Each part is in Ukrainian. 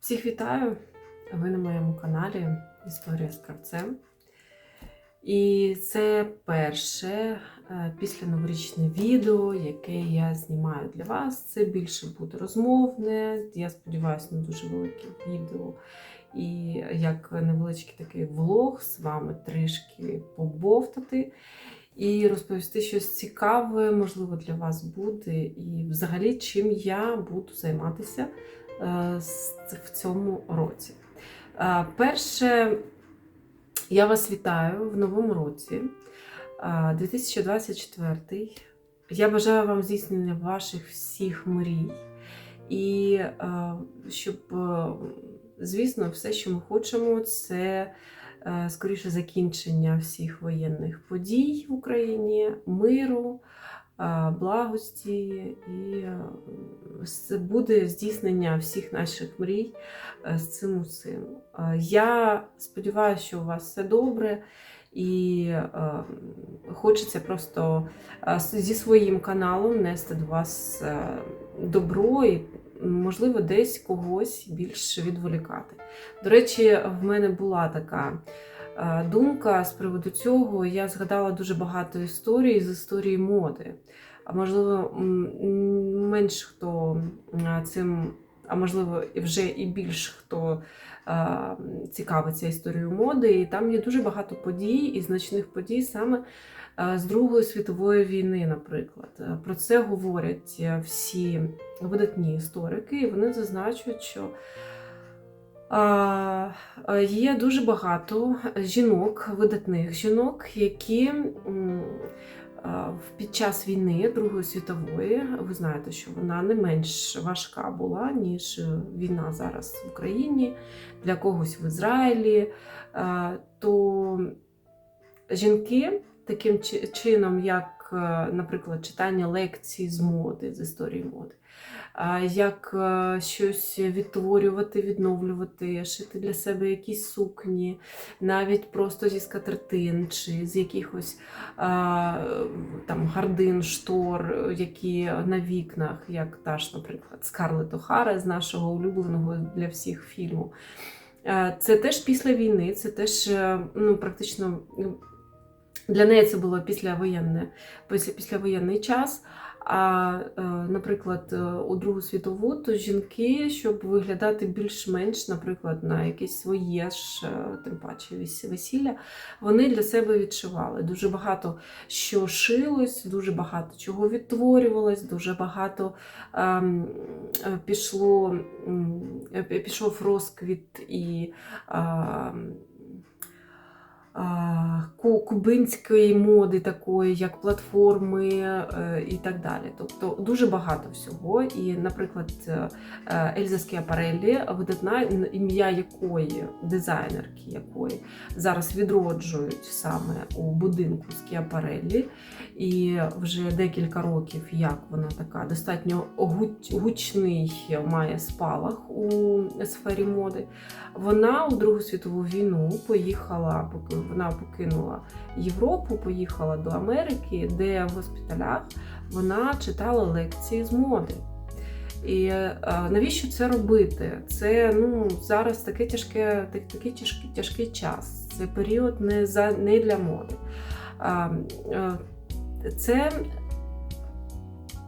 Всіх вітаю! Ви на моєму каналі Історія з кравцем. І це перше е, післяноворічне відео, яке я знімаю для вас. Це більше буде розмовне. Я сподіваюся, не дуже велике відео. І як невеличкий такий влог з вами трішки побовтати і розповісти щось цікаве, можливо, для вас буде. І взагалі, чим я буду займатися в цьому році. Е, Перше, я вас вітаю в новому році, е, 2024. Я бажаю вам здійснення ваших всіх мрій. І е, щоб, е, звісно, все, що ми хочемо, це е, скоріше закінчення всіх воєнних подій в Україні, миру, е, благості і е, буде здійснення всіх наших мрій е, з цим усім. Е, Я сподіваюся, що у вас все добре. І е, хочеться просто е, зі своїм каналом нести до вас е, добро і, можливо, десь когось більш відволікати. До речі, в мене була така е, думка з приводу цього. Я згадала дуже багато історій з історії моди. А можливо, менш хто е, цим, а можливо, вже і більш хто е, цікавиться історією моди. І там є дуже багато подій і значних подій саме е, з Другої світової війни, наприклад. Е, Про це говорять е, всі видатні історики, і вони зазначують, що е, Є дуже багато жінок, видатних жінок, які в- під час війни Другої світової, ви знаєте, що вона не менш важка була, ніж е, війна зараз в Україні, для когось в Ізраїлі. То жінки таким чином, як, е, наприклад, читання лекцій з моди, з історії моди, як е, щось відтворювати, відновлювати, шити для себе якісь сукні, навіть просто зі скатертин чи з якихось там гардин, штор, які на вікнах, як та ж, наприклад, Скарлетт О'Хара з нашого улюбленого для всіх фільму. Е, Це теж після війни, це теж е, ну, практично ну, для неї це було післявоєнне, після, післявоєнний час. А, е, наприклад, е, у Другу світову, то жінки, щоб виглядати більш-менш, наприклад, на якесь своє ж, е, тим паче весілля, вони для себе відшивали. Дуже багато що шилось, дуже багато чого відтворювалось, дуже багато ем, пішло, м, е, пішов розквіт і. ем, кубинської моди, такої, як платформи е, і так далі. Тобто дуже багато всього. І, наприклад, е, е, Ельза Скіапареллі, видатна ім'я якої, дизайнерки якої зараз відроджують саме у будинку Скіапареллі. І вже декілька років, як вона така достатньо гучний має спалах у сфері моди. Вона у Другу світову війну поїхала, поки вона покинула Європу, поїхала до Америки, де в госпіталях вона читала лекції з моди. І е, навіщо це робити? Це ну зараз таке тяжке, так- такий тяжкий, тяжкий час. Це період не за не для моди. Е, Це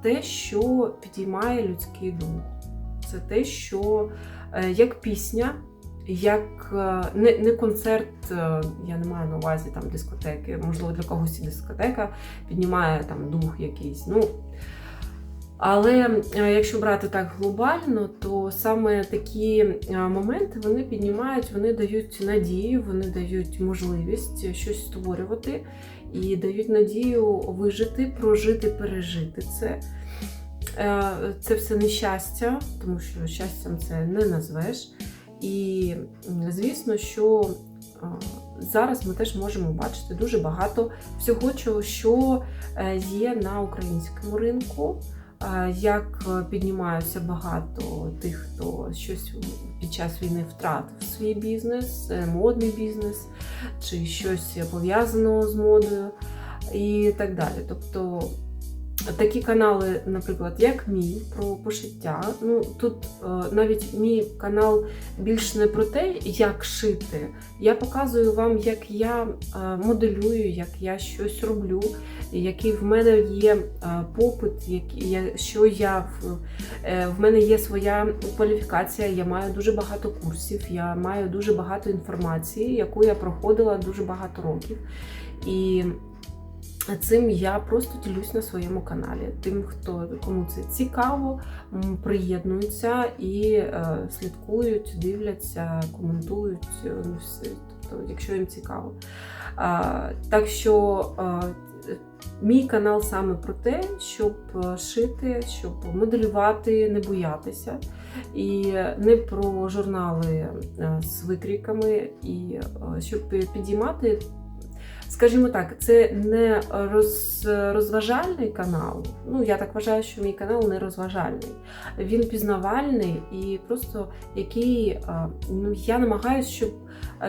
те, що підіймає людський дух. Це те, що е, як пісня, як е, не, не концерт, е, я не маю на увазі там дискотеки, можливо, для когось і дискотека піднімає там дух якийсь. Ну, але е, якщо брати так глобально, то саме такі моменти вони піднімають, вони дають надію, вони дають можливість щось створювати і дають надію вижити, прожити, пережити це. Це все нещастя, тому що щастям це не назвеш. І звісно, що зараз ми теж можемо бачити дуже багато всього, що е, є на українському ринку. Як е, піднімаються багато тих, хто щось під час війни втратив свій бізнес, е, модний бізнес, чи щось пов'язаного з модою і так далі. Тобто такі канали, наприклад, як мій про пошиття. Ну тут е, навіть мій канал більш не про те, як шити. Я показую вам, як я е, моделюю, як я щось роблю, який в мене є е, попит, я, що я в мене є своя кваліфікація. Я маю дуже багато курсів, я маю дуже багато інформації, яку я проходила дуже багато років. І Цим я просто ділюсь на своєму каналі. Тим, хто кому це цікаво, приєднуються і е, слідкують, дивляться, коментують. е, Ну, все, тобто, якщо їм цікаво. А, так що е, мій канал саме про те, щоб е, шити, щоб моделювати, не боятися. І не про журнали е, з викріками, і е, щоб підіймати Скажімо так, це не роз, розважальний канал. Ну, я так вважаю, що мій канал не розважальний. Він пізнавальний і просто який ну, я намагаюся, щоб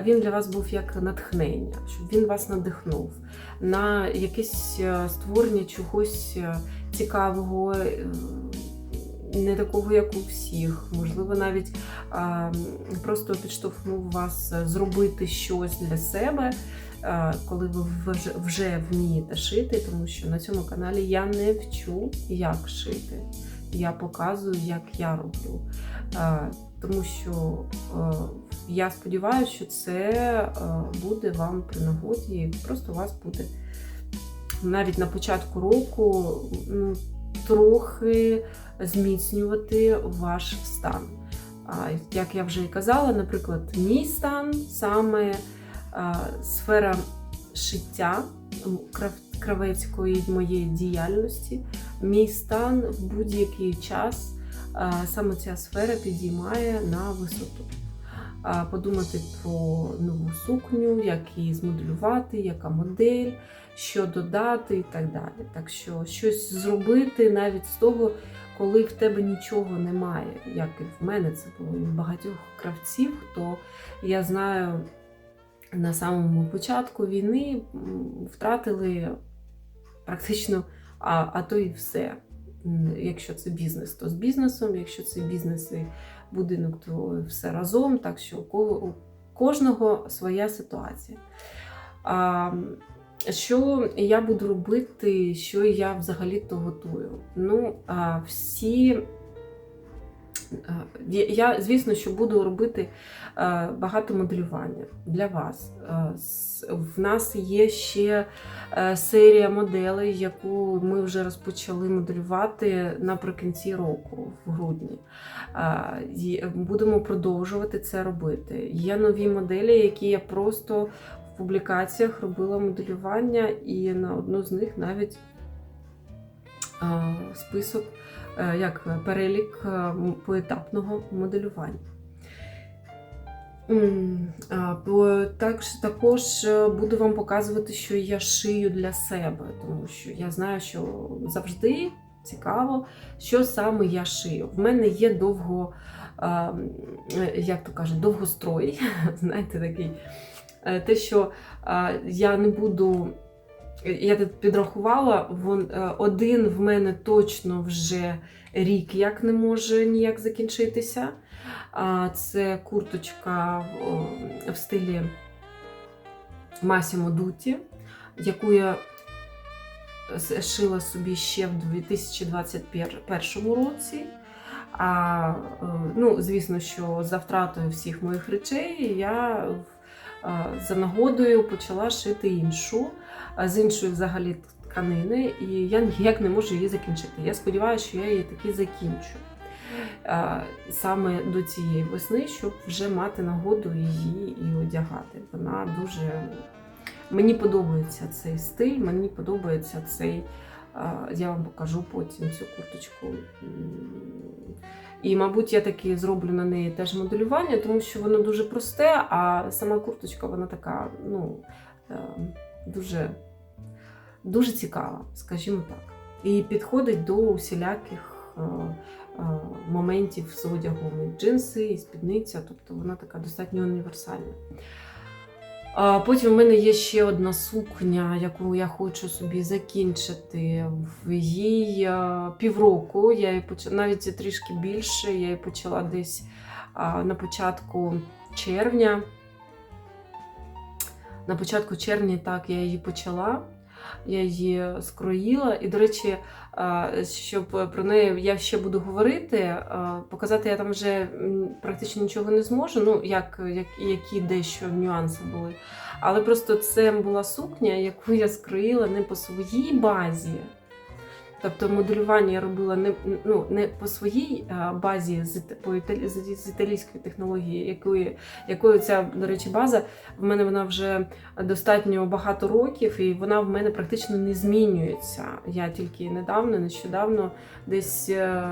він для вас був як натхнення, щоб він вас надихнув на якесь е, створення чогось е, цікавого. е, Не такого, як у всіх, можливо, навіть а, просто підштовхнув вас зробити щось для себе, коли ви вже, вмієте шити, тому що на цьому каналі я не вчу, як шити. Я показую, як я роблю. Тому що я сподіваюся, що це буде вам при нагоді, просто у вас буде навіть на початку року ну, трохи зміцнювати ваш стан. Як я вже і казала, наприклад, мій стан саме сфера шиття кравецької моєї діяльності, мій стан в будь-який час саме ця сфера підіймає на висоту. Подумати про нову сукню, як її змоделювати, яка модель, що додати і так далі. Так що щось зробити навіть з того, коли в тебе нічого немає, як і в мене це було і в багатьох кравців, хто я знаю на самому початку війни втратили практично, а, а то і все. Якщо це бізнес, то з бізнесом, якщо це бізнес і будинок, то все разом. Так що у ко- у кожного своя ситуація. А, що я буду робити, що я взагалі-то готую? Ну, а, всі. А, я- звісно, що буду робити багато моделювання для вас. В нас є ще е, серія моделей, яку ми вже розпочали моделювати наприкінці року, в грудні. Будемо продовжувати це робити. Є нові моделі, які я просто в публікаціях робила моделювання, і на одну з них навіть список, е, як перелік е, поетапного моделювання. М, а, по- Так, також е, буду вам показувати, що я шию для себе, тому що я знаю, що завжди цікаво, що саме я шию. В мене є довго, е, як то кажуть, довгострой, знаєте, такий. Е, Те, що я не буду. Я тут підрахувала, е, один в мене точно вже рік як не може ніяк закінчитися. Це курточка в стилі Масімо Дуті, яку я шила собі ще в 2021 році. А, е, ну, звісно, що за втратою всіх моїх речей я е, за нагодою почала шити іншу, з іншої взагалі тканини, і я ніяк не можу її закінчити. Я сподіваюся, що я її таки закінчу е, саме до цієї весни, щоб вже мати нагоду її і одягати. Вона дуже мені подобається цей стиль, мені подобається цей. Я вам покажу потім цю курточку. І, мабуть, я таки зроблю на неї теж моделювання, тому що воно дуже просте, а сама курточка, вона така, ну, е, дуже, дуже цікава, скажімо так. І підходить до усіляких е, е, моментів з одягом і джинси, і спідниця, тобто вона така достатньо універсальна. Потім в мене є ще одна сукня, яку я хочу собі закінчити в їй е, півроку. Я її почала навіть трішки більше. Я її почала десь на початку червня. На початку червня так я її почала. Я її скроїла. І, до речі, щоб про неї я ще буду говорити, показати я там вже практично нічого не зможу. Ну, як, як які дещо нюанси були. Але просто це була сукня, яку я скроїла не по своїй базі. Тобто моделювання я робила не, ну, не по своїй а, базі з, по італі, з, з італійської технології, якої, якою ця, до речі, база в мене вона вже достатньо багато років, і вона в мене практично не змінюється. Я тільки недавно, нещодавно, десь е,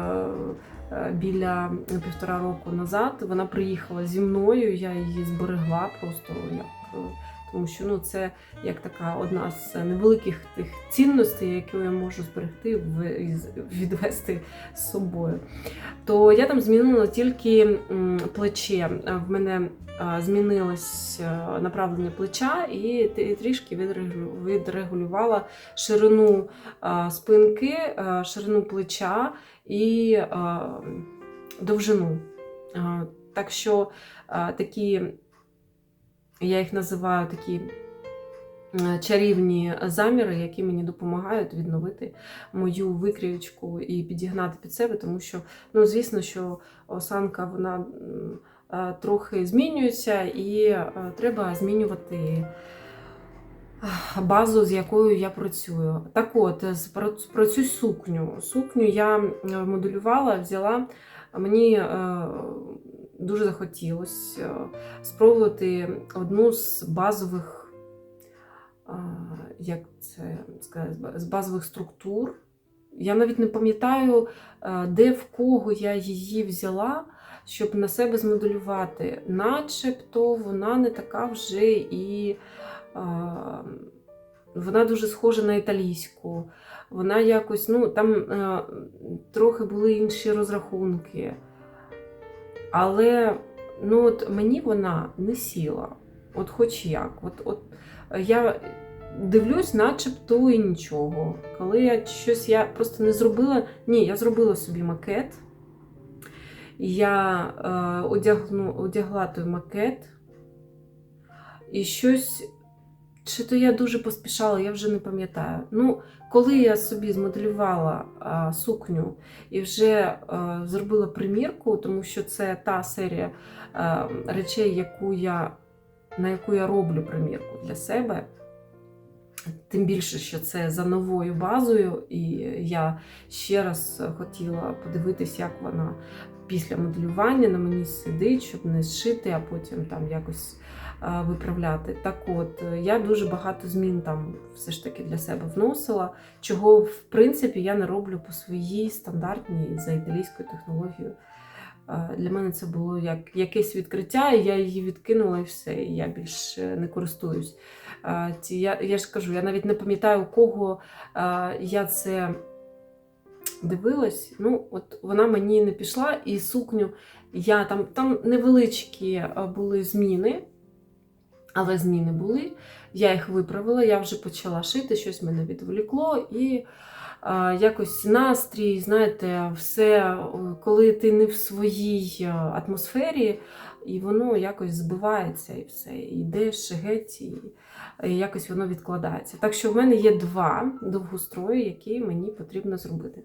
е, біля півтора року назад, вона приїхала зі мною, я її зберегла просто як. Тому що ну, це як така одна з невеликих тих цінностей, яку я можу зберегти відвести з собою. То я там змінила тільки плече. В мене змінилось е, направлення плеча і трішки відрегулювала ширину спинки, ширину плеча і довжину. Так що такі, я їх називаю такі е, чарівні заміри, які мені допомагають відновити мою викрівочку і підігнати під себе, тому що, ну, звісно, що осанка вона е, трохи змінюється, і е, треба змінювати базу, з якою я працюю. Так от, про, цю сукню. Сукню я моделювала, взяла. Мені дуже захотілося е, спробувати одну з базових, е, як це сказати, з базових структур. Я навіть не пам'ятаю, е, де в кого я її взяла, щоб на себе змоделювати. Начебто вона не така вже і вона дуже схожа на італійську. Вона якось, ну, там трохи були інші розрахунки. Але ну, от мені вона не сіла. От хоч як. От, от я дивлюсь, начебто і нічого. Коли я щось я просто не зробила. Ні, я зробила собі макет. Я е, одягну, одягла той макет. І щось. Чи то я дуже поспішала, я вже не пам'ятаю. Ну, коли я собі змоделювала а, сукню і вже а, зробила примірку, тому що це та серія а, речей, яку я, на яку я роблю примірку для себе. Тим більше, що це за новою базою, і я ще раз хотіла подивитись, як вона після моделювання на мені сидить, щоб не зшити, а потім там якось виправляти. Так от, е, я дуже багато змін там все ж таки для себе вносила, чого в принципі я не роблю по своїй стандартній за італійською технологією. Для мене це було як якесь відкриття, і я її відкинула і все, і я більше не користуюсь. Я, я ж кажу, я навіть не пам'ятаю, у кого я це дивилась. Ну, от вона мені не пішла, і сукню я там, там невеличкі були зміни, але зміни були. Я їх виправила, я вже почала шити, щось мене відволікло. І якось настрій, знаєте, все, коли ти не в своїй атмосфері, і воно якось збивається і все. І йдеш геть, і якось воно відкладається. Так що в мене є два довгострої, які мені потрібно зробити.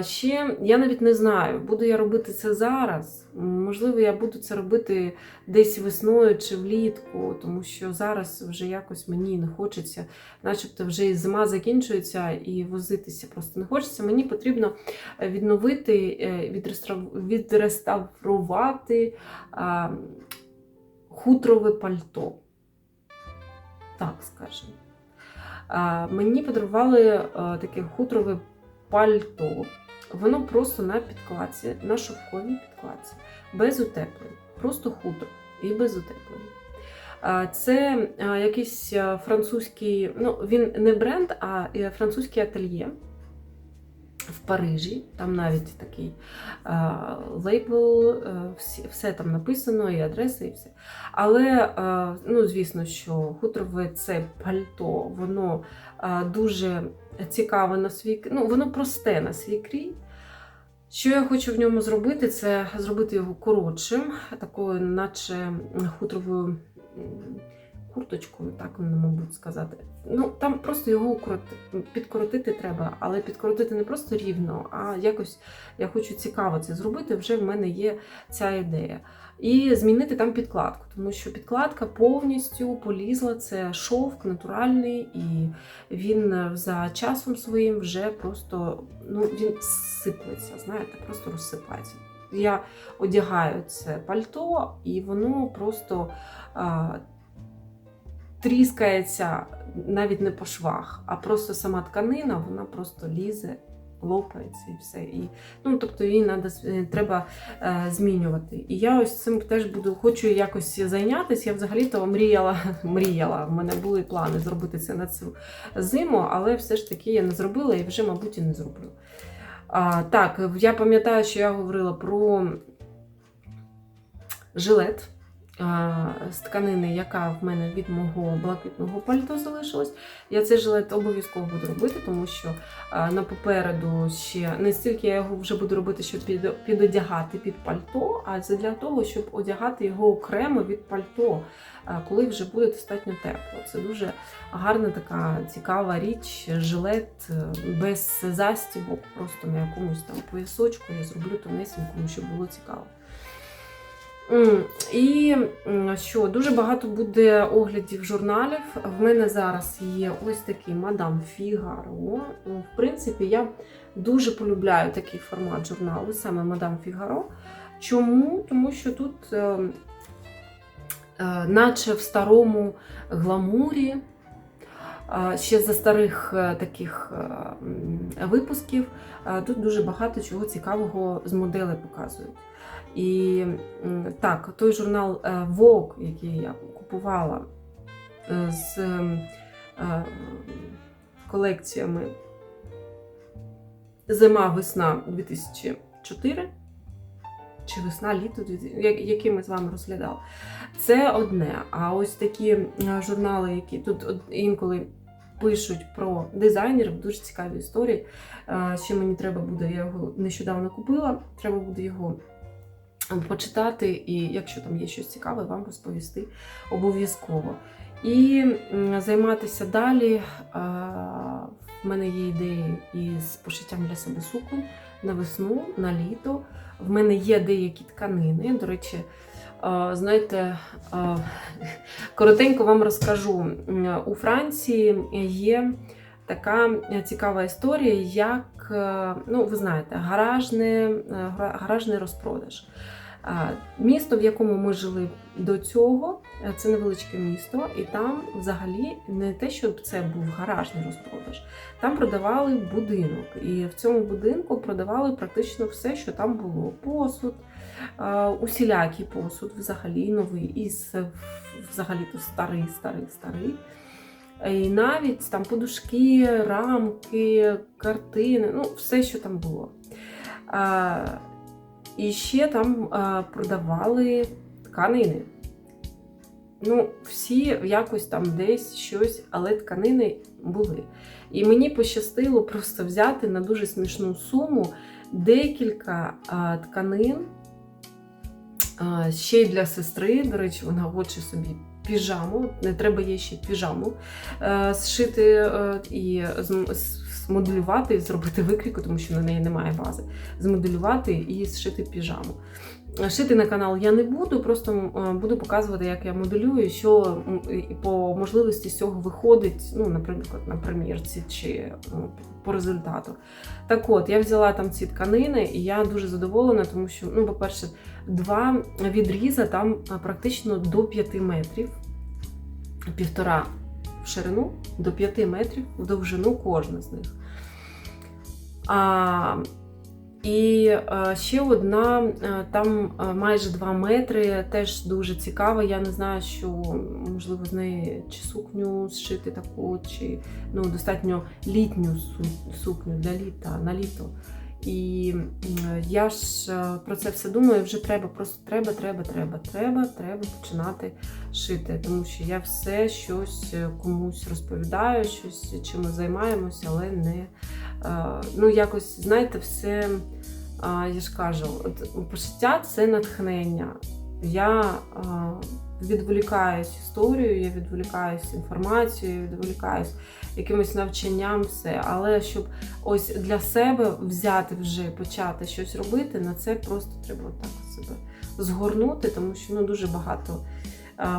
Ще я навіть не знаю, буду я робити це зараз. Можливо, я буду це робити десь весною чи влітку, тому що зараз вже якось мені не хочеться, начебто вже і зима закінчується і возитися просто не хочеться. Мені потрібно е, відновити, е, відреставрувати хутрове пальто. Так скажемо. Мені подарували таке хутрове пальто. Воно просто на підкладці, на шовковій підкладці, без утеплень. Просто хутро і без утеплень. Це а, якийсь французький, ну він не бренд, а французьке ательє. в Парижі. Там навіть такий е, лейбл, е, всі, все там написано, і адреса, і все. Але, е, ну, звісно, що хутрове це пальто, воно дуже цікаве на свій ну, воно просте на свій крій. Що я хочу в ньому зробити, це зробити його коротшим, такою, наче хутровою м, курточкою, так мабуть сказати. Ну там просто його підкоротити треба, але підкоротити не просто рівно, а якось я хочу цікаво це зробити. Вже в мене є ця ідея. І змінити там підкладку, тому що підкладка повністю полізла. Це шовк натуральний, і він е, за часом своїм вже просто ну він сиплеться, знаєте, просто розсипається. Я одягаю це пальто, і воно просто тріскається навіть не по швах, а просто сама тканина, вона просто лізе, лопається і все. І, ну, тобто її надо, треба е, змінювати. І я ось цим теж буду, хочу якось зайнятися. Я взагалі-то мріяла, мріяла. В мене були плани зробити це на цю зиму, але все ж таки я не зробила і вже, мабуть, і не зроблю. А, так, я пам'ятаю, що я говорила про жилет з тканини, яка в мене від мого блакитного пальто залишилась. Я цей жилет обов'язково буду робити, тому що на попереду ще не стільки я його вже буду робити, щоб під, підодягати під пальто, а це для того, щоб одягати його окремо від пальто, коли вже буде достатньо тепло. Це дуже гарна така цікава річ, жилет е, без застібок, просто на якомусь там поясочку я зроблю тонесенькому, щоб було цікаво. І що дуже багато буде оглядів журналів. В мене зараз є ось такий мадам Фігаро. В принципі, я дуже полюбляю такий формат журналу, саме мадам Фігаро. Чому? Тому що тут, е, е, наче в старому гламурі, е, ще за старих таких випусків, тут дуже багато чого цікавого з моделей показують. І так, той журнал е, Vogue, який я купувала е, з е, колекціями Зима-весна 2004 чи весна літо, 2000, які ми з вами розглядали. Це одне. А ось такі журнали, які тут інколи пишуть про дизайнерів, дуже цікаві історії. Ще мені треба буде, я його нещодавно купила, треба буде його почитати, і якщо там є щось цікаве, вам розповісти обов'язково. І займатися далі. В мене є ідеї із пошиттям для себе суконь на весну, на літо. В мене є деякі тканини. До речі, знаєте, коротенько вам розкажу. У Франції є така цікава історія, як, е, ну, ви знаєте, гаражне, е, гаражний розпродаж. Місто, в якому ми жили до цього, е, це невеличке місто, і там взагалі не те, щоб це був гаражний розпродаж. Там продавали будинок, і в цьому будинку продавали практично все, що там було: посуд, е, усілякий посуд, взагалі новий, і взагалі то старий, старий, старий. І навіть там подушки, рамки, картини, ну все, що там було. А, і ще там а, продавали тканини. Ну, всі якось там десь щось, але тканини були. І мені пощастило просто взяти на дуже смішну суму декілька а, тканин. Ще й для сестри. До речі, вона хоче собі піжаму. Не треба їй ще піжаму е, зшити е, і зм- змоделювати, зробити викрійку, тому що на неї немає бази. Змоделювати і зшити піжаму. Шити на канал я не буду, просто е, буду показувати, як я моделюю, що по можливості з цього виходить, ну, наприклад, на примірці чи ну, по результату. Так от, я взяла там ці тканини, і я дуже задоволена, тому що, ну, по-перше, два відріза там е, практично до 5 метрів, півтора в ширину, до 5 метрів в довжину кожна з них. А, І е, ще одна, е, там е, майже 2 метри, теж дуже цікава. Я не знаю, що можливо з неї чи сукню зшити таку, чи ну, достатньо літню сукню для літа на літо. І я ж е, про це все думаю. Вже треба, просто треба, треба, треба, треба, треба починати шити. Тому що я все щось е, комусь розповідаю, щось чим ми займаємося, але не е, ну якось знаєте, все. Я ж кажу, пошиття це натхнення. Я відволікаюсь історією, я відволікаюсь інформацією, я відволікаюсь якимось навчанням, все. Але щоб ось для себе взяти вже почати щось робити, на це просто треба так себе згорнути, тому що ну, дуже багато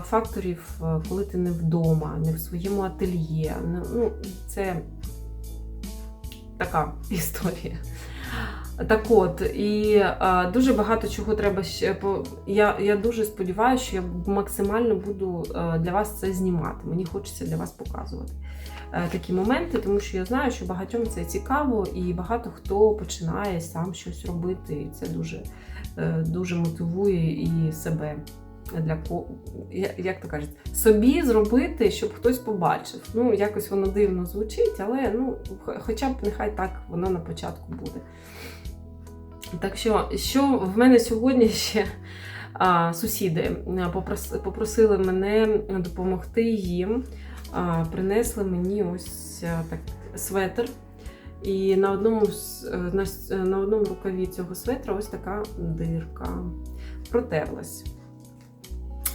факторів, коли ти не вдома, не в своєму ательє. Ну, це така історія. Так от, і е, дуже багато чого треба ще. По... Я, я дуже сподіваюся, що я максимально буду е, для вас це знімати. Мені хочеться для вас показувати е, такі моменти, тому що я знаю, що багатьом це цікаво, і багато хто починає сам щось робити. І це дуже, е, дуже мотивує і себе. Для як то кажуть, собі зробити, щоб хтось побачив. Ну, якось воно дивно звучить, але ну, хоча б нехай так воно на початку буде. Так що, що в мене сьогодні ще а, сусіди попрос- попросили мене допомогти їм. А, принесли мені ось а, так светр. І на одному, е, на, на одному рукаві цього светра ось така дирка. Протерлась.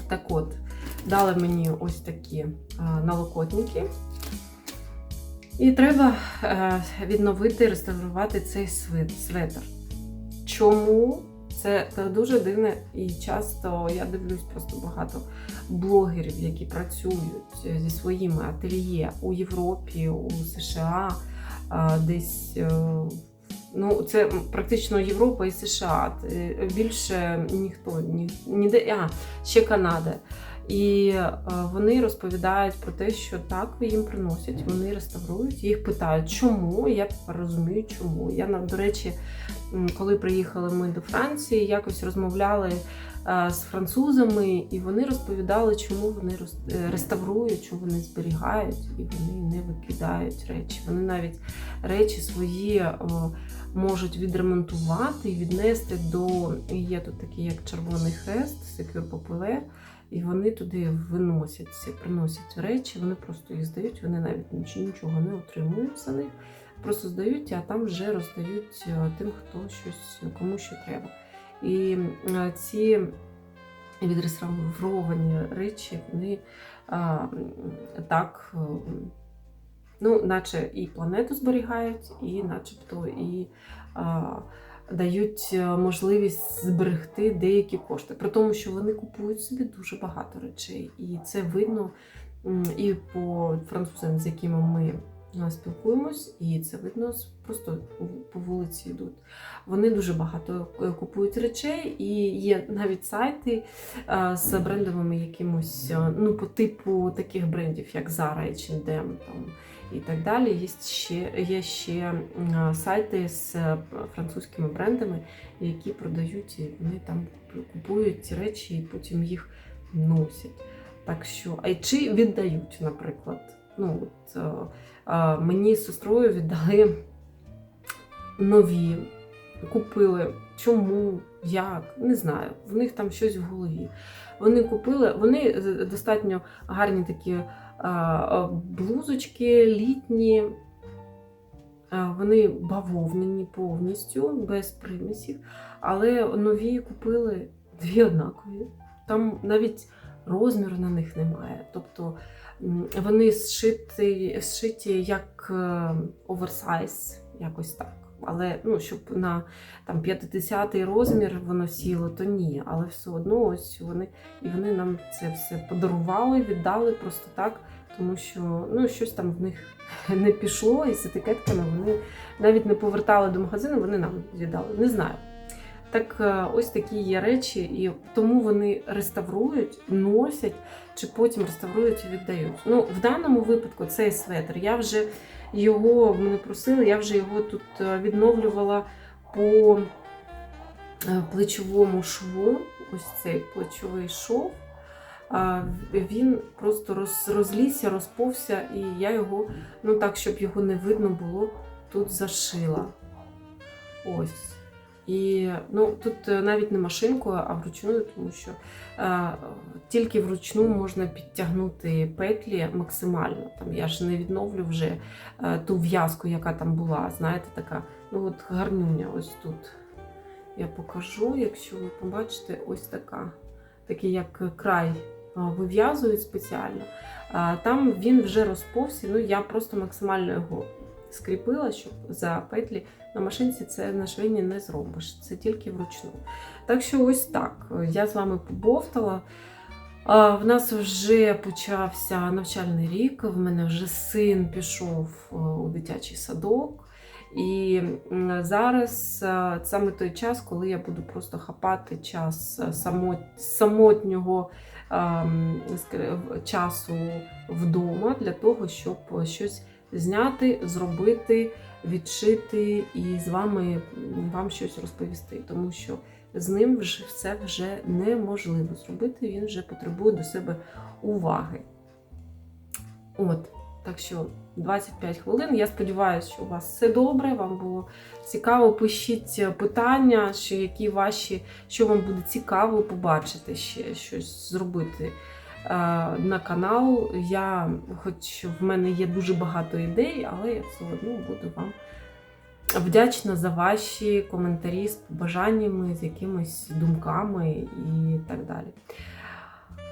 Так от, дали мені ось такі а, налокотники. І треба е, відновити, реставрувати цей светр. Чому? Це дуже дивне, і часто я дивлюсь просто багато блогерів, які працюють зі своїми ательє у Європі, у США, десь. е, Ну, це практично Європа і США. Е, Більше ніхто ні, ніде. А, ще Канада. І е, вони розповідають про те, що так їм приносять, вони реставрують, їх питають, чому. Я розумію, чому. Я до речі, коли приїхали ми до Франції, якось розмовляли е, з французами, і вони розповідали, чому вони е, реставрують, чому вони зберігають, і вони не викидають речі. Вони навіть речі свої можуть відремонтувати і віднести до є тут такий як Червоний Хрест, Secure Populaire, і вони туди виносять приносять речі, вони просто їх здають, вони навіть нічого не отримують за них. Просто здають, а там вже роздають е, тим, хто щось кому що треба. І е, ці відреставровані речі, вони а, так, е, ну, наче і планету зберігають, і начебто і а, дають е, можливість зберегти деякі кошти. При тому, що вони купують собі дуже багато речей. І це видно і по французам, з якими ми е, спілкуємось, і це видно просто по вулиці йдуть. Вони дуже багато е, купують речей, і є навіть сайти з брендовими якимось, ну, по типу таких брендів, як Zara, H&M там, і так далі. Є ще, є ще сайти з е, французькими брендами, які продають, і вони там купують ці речі і потім їх носять. Так що, а чи віддають, наприклад. Ну, от, е, е, мені з сестрою віддали нові, купили. Чому? Як? Не знаю. В них там щось в голові. Вони купили, вони достатньо гарні такі а, а, блузочки, літні. Вони бавовняні повністю, без примісів. Але нові купили дві однакові. Там навіть розміру на них немає. Тобто вони зшиті, зшиті як е, оверсайз, якось так. Але ну, щоб на там 50 розмір воно сіло, то ні. Але все одно ось вони і вони нам це все подарували, віддали просто так, тому що ну, щось там в них не пішло, і з етикетками вони навіть не повертали до магазину, вони нам віддали. Не знаю. Так е, ось такі є речі, і тому вони реставрують, носять, чи потім реставрують і віддають. Ну, в даному випадку цей светр. Я вже його мене просили, я вже його тут е, відновлювала по е, плечовому шву, ось цей плечовий шов, він просто роз, розлізся, розповся, і я його, ну так, щоб його не видно було, тут зашила. Ось. І ну, тут е, навіть не машинкою, а вручну, тому що е, тільки вручну можна підтягнути петлі максимально. Там я ж не відновлю вже е, ту в'язку, яка там була. Знаєте, така, ну от гарнюня, ось тут. Я покажу, якщо ви побачите, ось така. Такий як край е, вив'язують спеціально. А Там він вже розповсі, ну я просто максимально його скріпила, щоб за петлі на машинці це на швейні не зробиш, це тільки вручну. Так що ось так. Я з вами побовтала. В нас вже почався навчальний рік. В мене вже син пішов е, у дитячий садок. І зараз е, саме той час, коли я буду просто хапати час е, самотнього часу вдома для того, щоб щось зняти, зробити, відшити і з вами вам щось розповісти. Тому що з ним вже все вже неможливо зробити. Він вже потребує до себе уваги. От, так що 25 хвилин. Я сподіваюся, що у вас все добре, вам було цікаво. Пишіть питання, що які ваші, що вам буде цікаво побачити ще щось зробити е, на канал. Я, хоч в мене є дуже багато ідей, але я все одно буду вам вдячна за ваші коментарі з побажаннями, з якимись думками і так далі.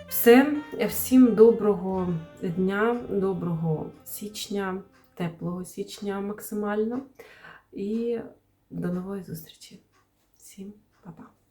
Все, всім доброго дня, доброго січня, теплого січня максимально. І до нової зустрічі. Всім па-па.